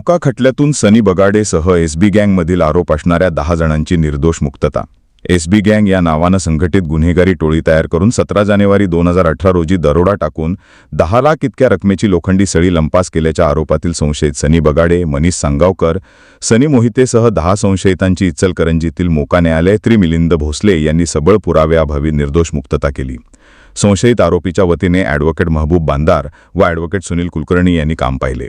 मोका खटल्यातून सनी बगाडेसह SB गँगमधील आरोप असणाऱ्या दहा जणांची निर्दोष मुक्तता. एसबी गँग या नावानं संघटित गुन्हेगारी टोळी तयार करून सतरा जानेवारी दोन हजार अठरा रोजी दरोडा टाकून दहा लाख इतक्या रकमेची लोखंडी सळी लंपास केल्याच्या आरोपातील संशयित सनी बगाडे मनीष सांगावकर सनी मोहितेसह दहा संशयितांची इचलकरंजीतील मोका न्यायालय त्रिमिलिंद भोसले यांनी सबळ पुराव्याअभावी निर्दोष मुक्तता केली. संशयित आरोपीच्या वतीने ॲडव्होकेट महबूब बांदार व ॲडव्होकेट सुनील कुलकर्णी यांनी काम पाहिले.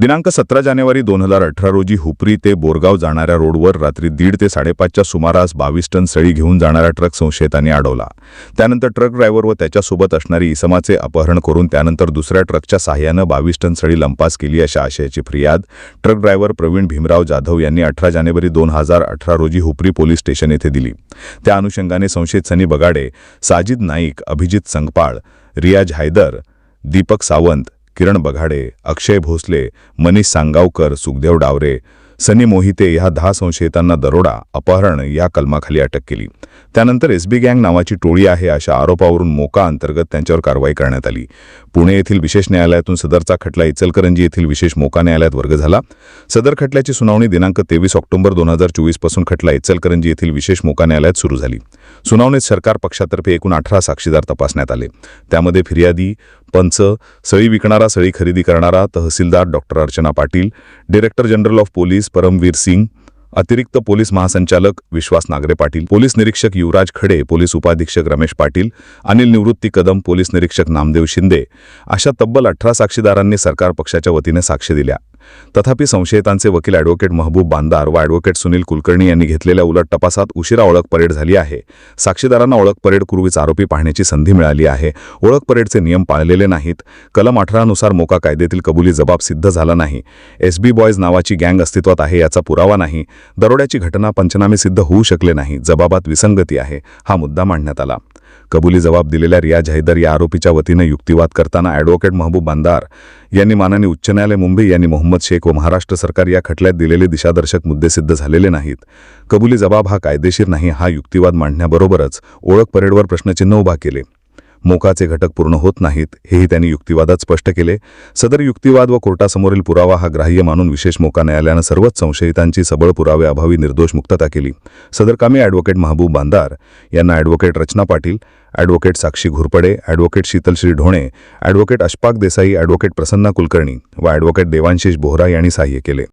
दिनांक सतरा जानेवारी दोन हजार अठरा रोजी हुपरी ते बोरगाव जाणाऱ्या रोडवर रात्री दीड ते साडेपाचच्या सुमारास बावीस टन सळी घेऊन जाणारा ट्रक संशयितांनी अडवला. त्यानंतर ट्रक ड्रायव्हर व त्याच्यासोबत असणारी इसमाचे अपहरण करून त्यानंतर दुसऱ्या ट्रकच्या सहाय्यानं बावीस टन सळी लंपास केली अशा आशयाची फिर्याद ट्रक ड्रायव्हर प्रवीण भीमराव जाधव यांनी अठरा जानेवारी दोन हजार अठरा रोजी हुपरी पोलीस स्टेशन येथे दिली. त्या अनुषंगाने संशयित सनी बगाडे साजिद नाईक अभिजित संगपाळ रियाज हैदर दीपक सावंत किरण बघाडे अक्षय भोसले मनीष सांगावकर सुखदेव डावरे सनी मोहिते ह्या दहा संशयितांना दरोडा अपहरण या कलमाखाली अटक केली. त्यानंतर एसबी गँग नावाची टोळी आहे अशा आरोपावरून मोका अंतर्गत त्यांच्यावर कारवाई करण्यात आली. पुणे येथील विशेष न्यायालयातून सदरचा खटला इचलकरंजी येथील विशेष मोका न्यायालयात वर्ग झाला. सदर खटल्याची सुनावणी दिनांक तेवीस ऑक्टोबर दोन हजार चोवीसपासून खटला इचलकरंजी येथील विशेष मोका न्यायालयात सुरू झाली. सुनावणीत सरकार पक्षातर्फे एकूण अठरा साक्षीदार तपासण्यात आले. त्यामध्ये फिर्यादी पंच सळी विकणारा सळी खरेदी करणारा तहसीलदार doctor Archana Patil director general of police Paramvir Singh अतिरिक्त पोलीस महासंचालक विश्वास नागरे पाटील पोलीस निरीक्षक युवराज खडे पोलीस उपाधीक्षक रमेश पाटील अनिल निवृत्ती कदम पोलीस निरीक्षक नामदेव शिंदे अशा तब्बल अठरा साक्षीदारांनी सरकार पक्षाच्या वतीने साक्ष दिल्या. तथापि संशयितांचे वकील ॲडव्होकेट महबूब बांदार व ॲडव्होकेट सुनील कुलकर्णी यांनी घेतलेल्या उलट तपासात उशिरा ओळख परेड झाली आहे. साक्षीदारांना ओळख परेडपूर्वीच आरोपी पाहण्याची संधी मिळाली आहे. ओळख परेडचे नियम पाळलेले नाहीत. कलम अठरानुसार मोका कायद्यातील कबुली जबाब सिद्ध झाला नाही. एसबी बॉयज नावाची गँग अस्तित्वात आहे याचा पुरावा नाही. दरोड्याची घटना पंचनामे सिद्ध होऊ शकले नाही जबाबात विसंगती आहे हा मुद्दा मांडण्यात आला. कबुली जबाब दिलेल्या रिया हैदर या आरोपीच्या वतीनं युक्तिवाद करताना ॲडव्होकेट महबूब बांदार यांनी माननीय उच्च न्यायालय मुंबई यांनी मोहम्मद शेख व महाराष्ट्र सरकार या खटल्यात दिलेले दिशादर्शक मुद्दे सिद्ध झालेले नाहीत. कबुली जबाब हा कायदेशीर नाही हा युक्तिवाद मांडण्याबरोबरच ओळख परेडवर प्रश्नचिन्ह उभा केले. मोकाचे घटक पूर्ण होत नाहीत हेही त्यांनी युक्तिवादात स्पष्ट केले. सदर युक्तिवाद व कोर्टासमोरील पुरावा हा ग्राह्य मानून विशेष मोका न्यायालयानं सर्वच संशयितांची सबळ पुराव्याअभावी निर्दोष मुक्तता केली. सदर कामी ॲडव्होकेट महबूब बांदार यांना advocate Rachana Patil advocate Sakshi Ghurpade advocate Sheetalshri Dhone advocate Ashpak Desai advocate Prasanna Kulkarni व ॲडव्होकेट देवांशिष बोहरा यांनी सहाय्य केले.